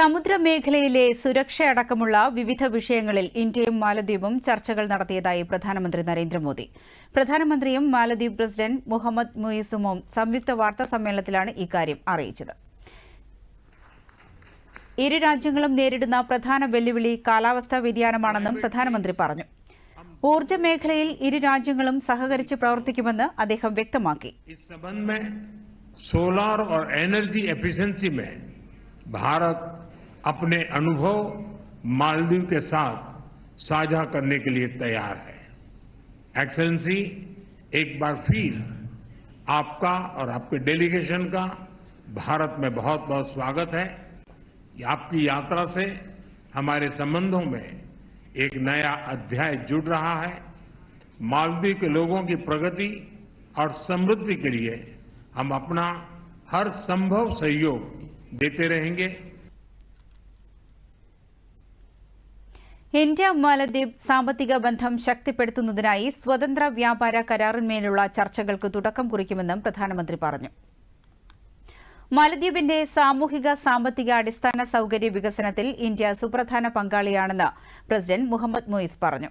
സമുദ്രമേഖലയിലെ സുരക്ഷയടക്കമുള്ള വിവിധ വിഷയങ്ങളിൽ ഇന്ത്യയും മാലദ്വീപും ചർച്ചകൾ നടത്തിയതായി പ്രധാനമന്ത്രി നരേന്ദ്രമോദി. പ്രധാനമന്ത്രിയും മാലദ്വീപ് പ്രസിഡന്റ് മുഹമ്മദ് മുയിസുമും സംയുക്ത വാർത്താ സമ്മേളനത്തിലാണ് ഇക്കാര്യം അറിയിച്ചത്. ഇരു രാജ്യങ്ങളും നേരിടുന്ന പ്രധാന വെല്ലുവിളി കാലാവസ്ഥാ വ്യതിയാനമാണെന്നും പ്രധാനമന്ത്രി പറഞ്ഞു. ഊർജ മേഖലയിൽ ഇരു രാജ്യങ്ങളും സഹകരിച്ച് പ്രവർത്തിക്കുമെന്ന് അദ്ദേഹം വ്യക്തമാക്കി. സോളാർ എനർജി എഫിഷ്യൻസി ഭാരത് अपने अनुभव मालदीव के साथ साझा करने के लिए तैयार है। एक्सेलेंसी एक बार फिर आपका और आपके डेलीगेशन का भारत में बहुत बहुत स्वागत है। आपकी यात्रा से हमारे संबंधों में एक नया अध्याय जुड़ रहा है। मालदीव के लोगों की प्रगति और समृद्धि के लिए हम अपना हर संभव सहयोग देते रहेंगे। ഇന്ത്യ മാലദ്വീപ് സാമ്പത്തിക ബന്ധം ശക്തിപ്പെടുത്തുന്നതിനായി സ്വതന്ത്ര വ്യാപാര കരാറിന്മേലുള്ള ചർച്ചകൾക്ക് തുടക്കം കുറിക്കുമെന്നും പ്രധാനമന്ത്രി പറഞ്ഞു. മാലദ്വീപിന്റെ സാമൂഹിക സാമ്പത്തിക അടിസ്ഥാന സൌകര്യ വികസനത്തിൽ ഇന്ത്യ സുപ്രധാന പങ്കാളിയാണെന്ന് പ്രസിഡന്റ് മുഹമ്മദ് മൊയ്സ് പറഞ്ഞു.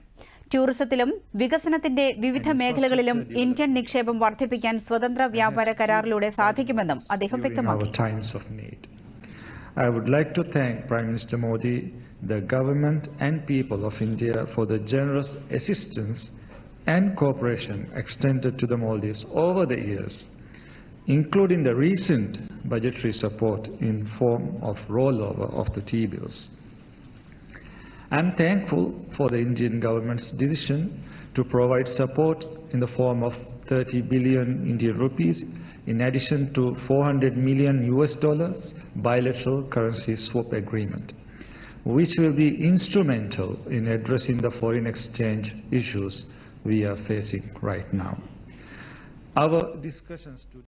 ടൂറിസത്തിലും വികസനത്തിന്റെ വിവിധ മേഖലകളിലും ഇന്ത്യൻ നിക്ഷേപം വർദ്ധിപ്പിക്കാൻ സ്വതന്ത്ര വ്യാപാര കരാറിലൂടെ സാധിക്കുമെന്നും അദ്ദേഹം വ്യക്തമാക്കി. I would like to thank Prime Minister Modi, the government and people of India for the generous assistance and cooperation extended to the Maldives over the years, including the recent budgetary support in form of rollover of the T-bills. I am thankful for the Indian government's decision to provide support in the form of 30 billion Indian rupees in addition to 400 million US dollars bilateral currency swap agreement, which will be instrumental in addressing the foreign exchange issues we are facing right now. Our discussions to